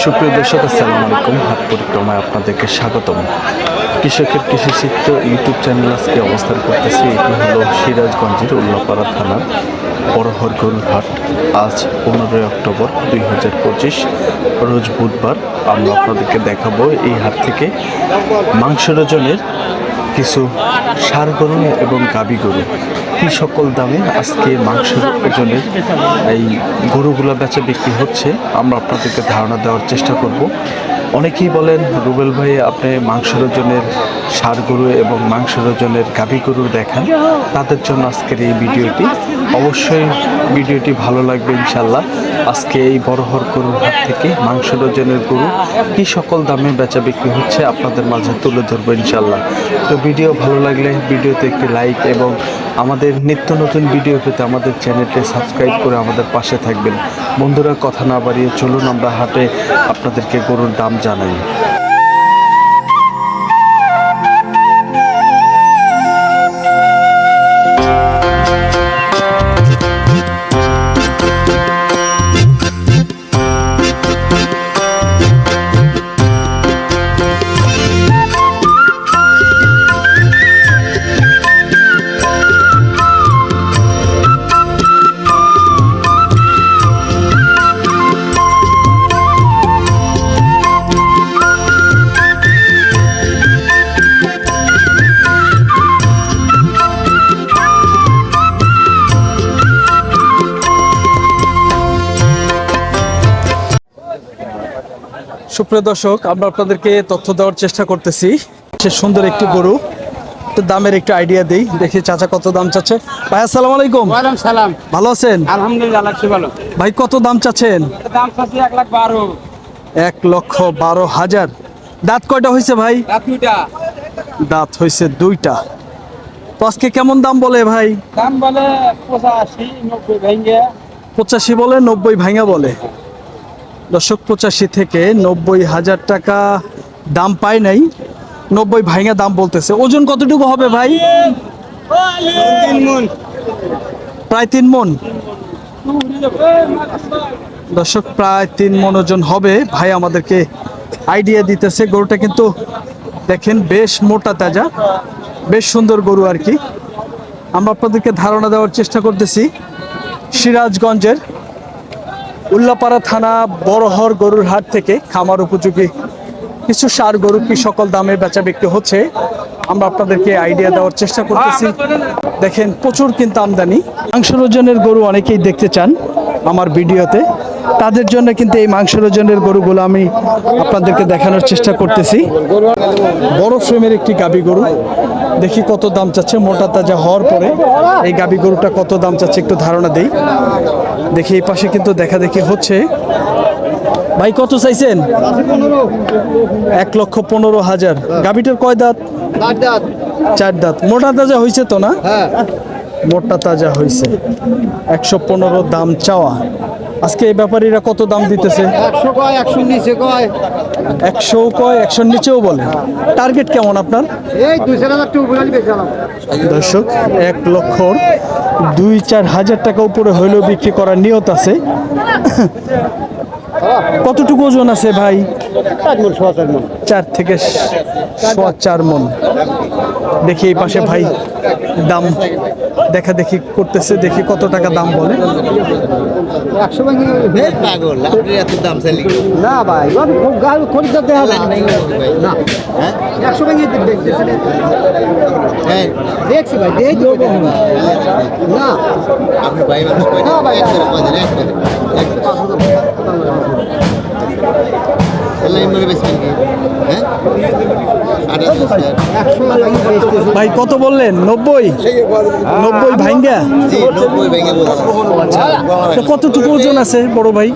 সুপ্রিয় দর্শক, আসসালামু আলাইকুম। হাট পরিক্রমায় আপনাদেরকে স্বাগতম। কৃষকের কৃষি চিত্র ইউটিউব চ্যানেল আজকে অবস্থান করতেছি, এটি হলো সিরাজগঞ্জের উল্লাপাড়া থানার বড়হর গরুর হাট। আজ পনেরোই অক্টোবর দুই হাজার পঁচিশ, রোজ বুধবার আমরা আপনাদেরকে দেখাবো এই হাট থেকে মাংস ওজনের কিছু সার গরু এবং গাবি গরু কি সকল দামে আজকে মাংসের ওজনের এই গরুগুলো বেচা বিক্রি হচ্ছে, আমরা আপনাদেরকে ধারণা দেওয়ার চেষ্টা করব। অনেকেই বলেন, রুবেল ভাই, আপনি মাংসের ওজনের সার গরু এবং মাংসের ওজনের গাবি গরু দেখান। তাদের জন্য আজকের এই ভিডিওটি অবশ্যই ভিডিওটি ভালো লাগবে ইনশাল্লাহ আজকে এই বড়হর গরুর হাত থেকে মাংস ওজনের গরু কি সকল দামে বেচা বিক্রি হচ্ছে আপনাদের মাঝে তুলে ধরবো ইনশাল্লাহ তো ভিডিও ভালো লাগলে ভিডিওতে একটি লাইক এবং আমাদের নিত্য নতুন ভিডিও পেতে আমাদের চ্যানেলটি সাবস্ক্রাইব করে আমাদের পাশে থাকবেন। বন্ধুরা, কথা না বাড়িয়ে চলুন, আমরা হাটে আপনাদেরকে গরুর দাম জানাই। সুপ্রিয় দর্শক আমরা আপনাদেরকে তথ্য দেওয়ার চেষ্টা করতেছি। সে সুন্দর একটি গরু। দামের একটু আইডিয়া দেই দেখি চাচা কত দাম চাচ্ছে। ভাই আসসালামু আলাইকুম। ওয়ালাইকুম সালাম। ভালো আছেন? আলহামদুলিল্লাহ ভালো। ভাই কত দাম চাচ্ছেন? দাম চাচ্ছি এক লাখ বারো। এক লক্ষ বারো হাজার। দাঁত কয়টা হয়েছে ভাই? রাত দুইটা। দাঁত হয়েছে দুইটা। তো আজকে কেমন দাম বলে ভাই? দাম বলে পঁচাশি নব্বই ভেঙে পঁচাশি বলে নব্বই ভাঙা বলে। দশক পঁচাশি থেকে নব্বই হাজার টাকা দাম পায় নাই। নব্বই ভাঙা দাম বলতেছে। ওজন কতটুকু হবে ভাই? প্রায় তিন মন। দর্শক প্রায় তিন মন ওজন হবে। ভাই আমাদেরকে আইডিয়া দিতেছে। গরুটা কিন্তু দেখেন বেশ মোটা তাজা বেশ সুন্দর গরু আর কি। আমরা আপনাদেরকে ধারণা দেওয়ার চেষ্টা করতেছি সিরাজগঞ্জের উল্লাপাড়া থানা বড়হর গরুর হাট থেকে খামার উপযোগী কিছু সার গরু কি সকল দামে বেচা বিক্রি হচ্ছে? আমরা আপনাদেরকে আইডিয়া দেওয়ার চেষ্টা করতেছি। দেখেন, প্রচুর কিন্তু আমদানি। মাংস ওজনের গরু অনেকেই দেখতে চান আমার ভিডিওতে। তাদের জন্য কিন্তু এই মাংস ওজনের গরুগুলো আমি আপনাদেরকে দেখানোর চেষ্টা করতেছি। বড় ফ্রেমের একটি গাবি গরু। দেখি কত দাম চাচ্ছে। মোটা তাজা হওয়ার পরে এই গাবি গরুটা কত দাম চাচ্ছে একটু ধারণা দেই। দেখি এই পাশে কিন্তু দেখা দেখি হচ্ছে। ভাই কত চাইছেন? এক লক্ষ পনেরো হাজার। গাবিটার কয় দাঁত? চার দাঁত। মোটা তাজা হয়েছে তো না? মোটা তাজা হয়েছে একশো পনেরো দাম চাওয়া। আজকে এই ব্যাপারীরা কত দাম দিতেছে? একশো কয় একশো নিচে কয়? একশো কয় একশোর নিচেও বলে। টার্গেট কেমন আপনার? এই হাজার দর্শক এক লক্ষ দুই চার হাজার টাকা উপরে হইলেও বিক্রি করার নিয়ত আছে। কতটুকু ওজন আছে ভাই? চার থেকে সোয়া চার মন। দেখি এই পাশে ভাই দাম দেখা দেখি করতেছে দেখি কত টাকা দাম বলে। একশো ভেঙে পাগল আপনি এত দাম চাইলি না ভাই খুব গাল খরিদ্দার দেখা না। হ্যাঁ? একশো ভেঙে হ্যাঁ। দেখছি ভাই দেখি না। আপনি ভাই না ভাই, ভাই, কত বললেন? নব্বই? নব্বই ভাইঙ্গা? কতটুকু ওজন আছে বড় ভাই?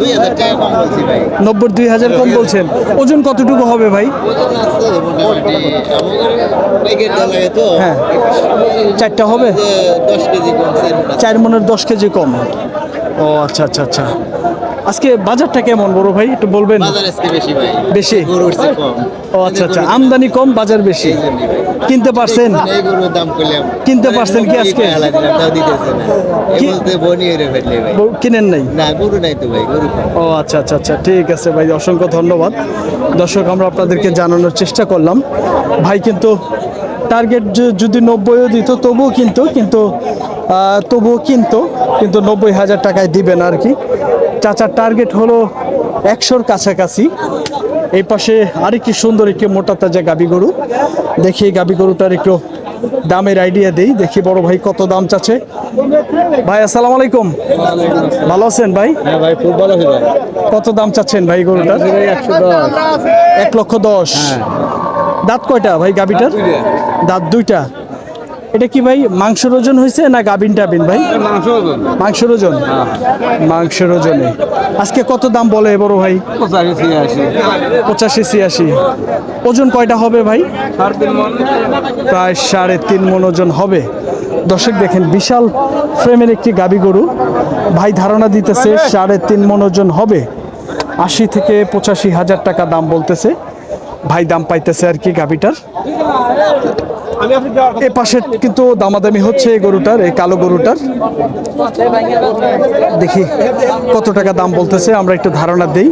নব্বই দুই হাজার কম বলছেন। ওজন কতটুকু হবে ভাই? হ্যাঁ। চারটা হবে? চার মনের দশ কেজি কম। ও আচ্ছা আচ্ছা আচ্ছা। আজকে বাজারটা কেমন বড় ভাই? একটু বলবেন? বেশি ও আচ্ছা আচ্ছা। আমদানি কম বাজার বেশি? কিনতে পারছেন? কিনতে পারছেন কি আজকে? কিনেন নাই। ও আচ্ছা আচ্ছা আচ্ছা। ঠিক আছে ভাই অসংখ্য ধন্যবাদ। দর্শক আমরা আপনাদেরকে জানানোর চেষ্টা করলাম। ভাই কিন্তু টার্গেট যদি নব্বইও দিত তবুও কিন্তু কিন্তু তবুও কিন্তু কিন্তু নব্বই হাজার টাকায় দিবেন আর কি। চাচার টার্গেট হলো একশোর কাছাকাছি। এই পাশে আরেকটি সুন্দর একটি মোটা তাজা গাবি গরু। দেখি এই গাবি গরুটার একটু দামের আইডিয়া দেই। দেখি বড় ভাই কত দাম চাচ্ছে। ভাই আসসালামু আলাইকুম। ভালো আছেন ভাই? হ্যাঁ ভাই খুব ভালো কত দাম চাচ্ছেন ভাই গরুটার? এক লক্ষ দশ। দাঁত কয়টা ভাই গাবিটার? দাঁত দুইটা। এটা কি ভাই মাংসের ওজন হয়েছে না গাবিন টাবিন ভাই? মাংস মাংসের ওজন। মাংসের ওজনে? আজকে কত দাম বলে বড় ভাই? পঁচাশি ছিয়াশি। ওজন কয়টা হবে ভাই? প্রায় সাড়ে তিন মন ওজন হবে। দর্শক দেখেন বিশাল ফ্রেমের একটি গাবি গরু। ভাই ধারণা দিতেছে সাড়ে তিন মন ওজন হবে। আশি থেকে পঁচাশি হাজার টাকা দাম বলতেছে। ভাই দাম পাইতেছে আর কি গাবিটার। এ পাশে কিন্তু দামাদামি হচ্ছে এই গরুটার এই কালো গরুটার। দেখি কত টাকা দাম বলতেছে আমরা একটু ধারণা দেই।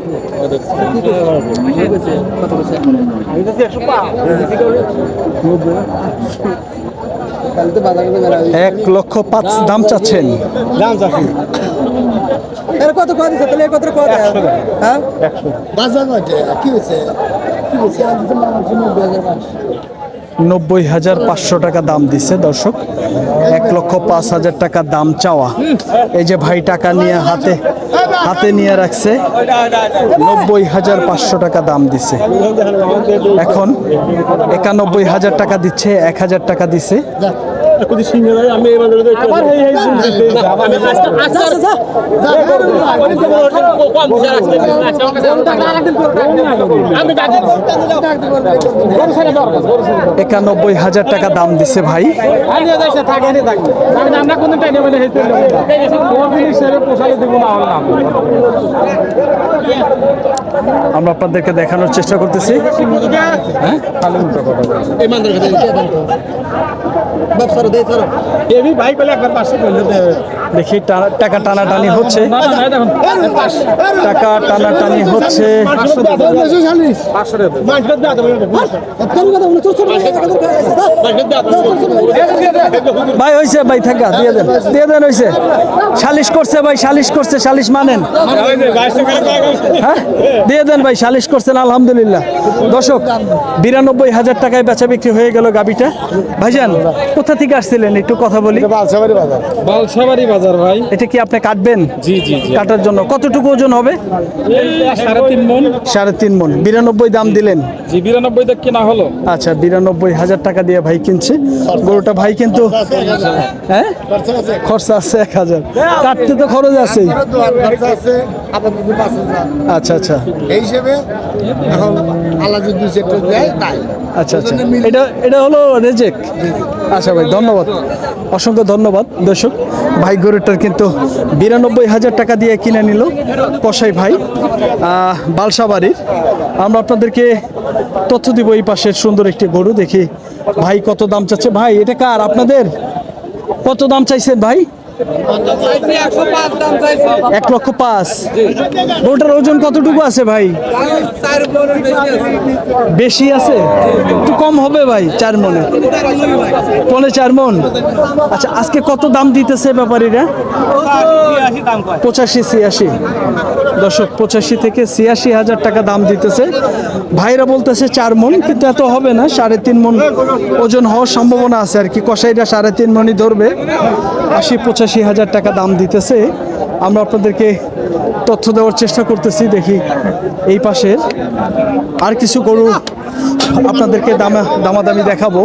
এক লক্ষ পাঁচ দাম চাচ্ছেন। দাম চাষি এর কত কত দিছে? তাহলে কত কত হ্যাঁ? বাজার কি হয়েছে? কি হয়েছে? নব্বই হাজার পাঁচশো টাকা দাম দিছে দর্শক। এক লক্ষ পাঁচ হাজার টাকা দাম চাওয়া। এই যে ভাই টাকা নিয়ে হাতে হাতে নিয়ে রাখছে, নব্বই হাজার পাঁচশো টাকা দাম দিছে। এখন একানব্বই হাজার টাকা দিচ্ছে, এক হাজার টাকা দিছে। আমি এই বাজারে আচ্ছা আচ্ছা একানব্বই হাজার টাকা দাম দিছে ভাই আমরা মানে আপনাদেরকে দেখানোর চেষ্টা করতেছি ব্যবসার দেই স্যার। এবি ভাই পেলে একবার পাশে করলে দেখি টানা- টাকা টানাটানি হচ্ছে। টাকা টানাটানি হচ্ছে। ভাই হয়েছে ভাই। থাকা দিয়ে দেন দিয়ে দেন হয়েছে সালিশ করছে ভাই সালিশ করছে সালিশ মানেন। হ্যাঁ দিয়ে দেন ভাই সালিশ করছেন আলহামদুলিল্লাহ। দর্শক বিরানব্বই হাজার টাকায় বেচা বিক্রি হয়ে গেল গাবিটা। ভাইজান কোথা থেকে আসছিলেন? একটু কথা বলি। বালসাবাড়ি বাজার। ভাই। এটা কি আপনি কাটবেন? জি জি জি। কাটার জন্য। কতটুকু ওজন হবে? সাড়ে তিন মন। সাড়ে তিন মন। বিরানব্বই দাম দিলেন। জি বিরানব্বই তো কেনা হলো? আচ্ছা বিরানব্বই হাজার টাকা দিয়ে ভাই কিনছে। গরুটা ভাই কিন্তু হ্যাঁ? খরচা আছে এক হাজার। কাটতে তো খরচ আছেই। আচ্ছা আচ্ছা। এই হিসেবে এখন আল্লাহ যদি দেয় তাই। আচ্ছা আচ্ছা। এটা এটা হলো রেজেক আচ্ছা ভাই ধন্যবাদ। অসংখ্য ধন্যবাদ, দর্শক। ভাই গরুটার কিন্তু বিরানব্বই হাজার টাকা দিয়ে কিনে নিল কসাই ভাই বালসা বালসাবাড়ির আমরা আপনাদেরকে তথ্য দিব এই পাশের সুন্দর একটি গরু, দেখি ভাই কত দাম চাচ্ছে। ভাই, এটা কার আপনাদের? কত দাম চাইছেন ভাই? এক লক্ষ পাঁচ। গরুটার ওজন কতটুকু আছে ভাই? বেশি আছে? একটু কম হবে ভাই, চার মনে। পনে চার মন। আচ্ছা আজকে কত দাম দিতেছে ব্যাপারীরা? পঁচাশি, ছিয়াশি। দর্শক, পঁচাশি থেকে ছিয়াশি হাজার টাকা দাম দিতেছে। ভাইরা বলতেছে চার মন, কিন্তু এত হবে না, সাড়ে তিন মন ওজন হওয়ার সম্ভাবনা আছে আর কি। কসাইরা সাড়ে তিন মনই ধরবে। আশি, পঁচাশি হাজার টাকা দাম দিতেছে। আমরা আপনাদেরকে তথ্য দেওয়ার চেষ্টা করতেছি, দেখি এই পাশের। আর কিছু গরু আপনাদেরকে দামা দামাদামি দেখাবো।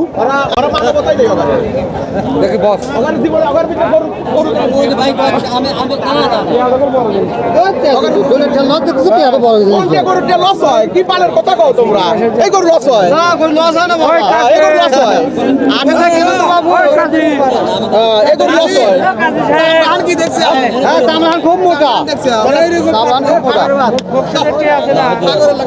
কোনটা গরুটা লস কি পালের কথা কও তোমরা এই গরু লস না গরু লস না এই গরু লস আমি দেখি তো বাবু এই গরু লস আর কি দেখছি খুব মোটা কামরান খুব মোটা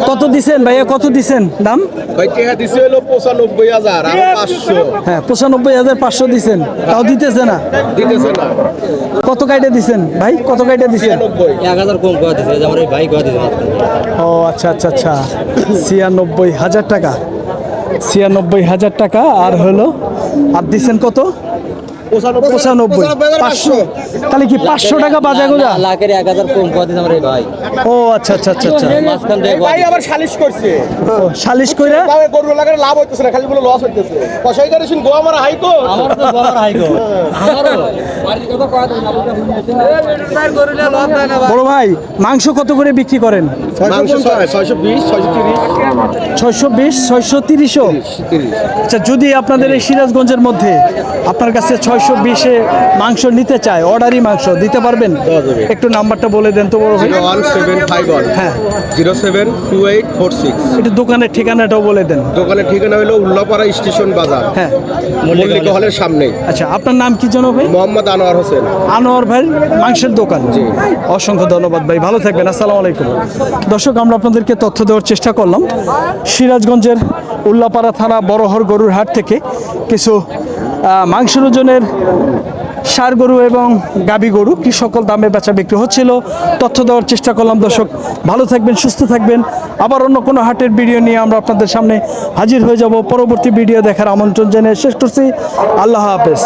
কত দিছেন ভাইয়া? কত দিছেন দাম? ভাই টেকা দিছে হলো পঁচানব্বই হাজার আর পাঁচশো। হ্যাঁ পঁচানব্বই হাজার পাঁচশো দিছেন। তাও দিতেছে না? দিতেছে না। কত কাইটে দিছেন? ভাই কত কাইটে দিছেন? এক হাজার কম করে দিছে আমার এই ভাই করে দিছে ও আচ্ছা আচ্ছা আচ্ছা। ছিয়ানব্বই হাজার টাকা। ছিয়ানব্বই হাজার টাকা আর হলো? আর দিছেন কত? পঁচানব্বই। পাঁচশো। তাহলে কি পাঁচশো টাকা বাজা গোজা লাখের এক হাজার কম করে আমার ভাই। ও আচ্ছা আচ্ছা আচ্ছা আচ্ছা। ভাই আবার সালিশ করছে। সালিশ কইরা? গরু লাগার লাভ হইতেছে না খালি বলে লস হইতেছে। কষাই করে শুন গোয়া মারা হাই আমার তো বড় ভাই মাংস কত করে বিক্রি করেন? ছয়শো বিশ ছয়শো তিরিশ। ছয়শো বিশ ছয়শো তিরিশও? আচ্ছা যদি আপনাদের এই সিরাজগঞ্জের মধ্যে আপনার কাছে ছয়শো বিশে মাংস নিতে চায় অর্ডারি মাংস দিতে পারবেন? একটু নাম্বারটা বলে দেন তো বড় ভাই। One seven five one. হ্যাঁ। Zero seven two eight four six. একটু দোকানের ঠিকানাটাও বলে দেন। দোকানের ঠিকানা হলো উল্লাপাড়া স্টেশন বাজার। হ্যাঁ। মল্লিকা হলের সামনে আচ্ছা আপনার নাম কি যেন ভাই? মোহাম্মদ আনোয়ার হোসেন। আনোয়ার ভাই মাংসের দোকান। জি। অসংখ্য ধন্যবাদ ভাই ভালো থাকবেন আসসালামু আলাইকুম। দর্শক আমরা আপনাদেরকে তথ্য দেওয়ার চেষ্টা করলাম। সিরাজগঞ্জের উল্লাপাড়া থানা বড়হর গরুর হাট থেকে কিছু মাংসের ওজনের সার গরু এবং গাবি গরু কি সকল দামে বেচা বিক্রি হচ্ছিল? তথ্য দেওয়ার চেষ্টা করলাম, দর্শক। ভালো থাকবেন, সুস্থ থাকবেন। আবার অন্য কোনো হাটের ভিডিও নিয়ে আমরা আপনাদের সামনে হাজির হয়ে যাব। পরবর্তী ভিডিও দেখার আমন্ত্রণ জেনে শেষ করছি। আল্লাহ হাফেজ।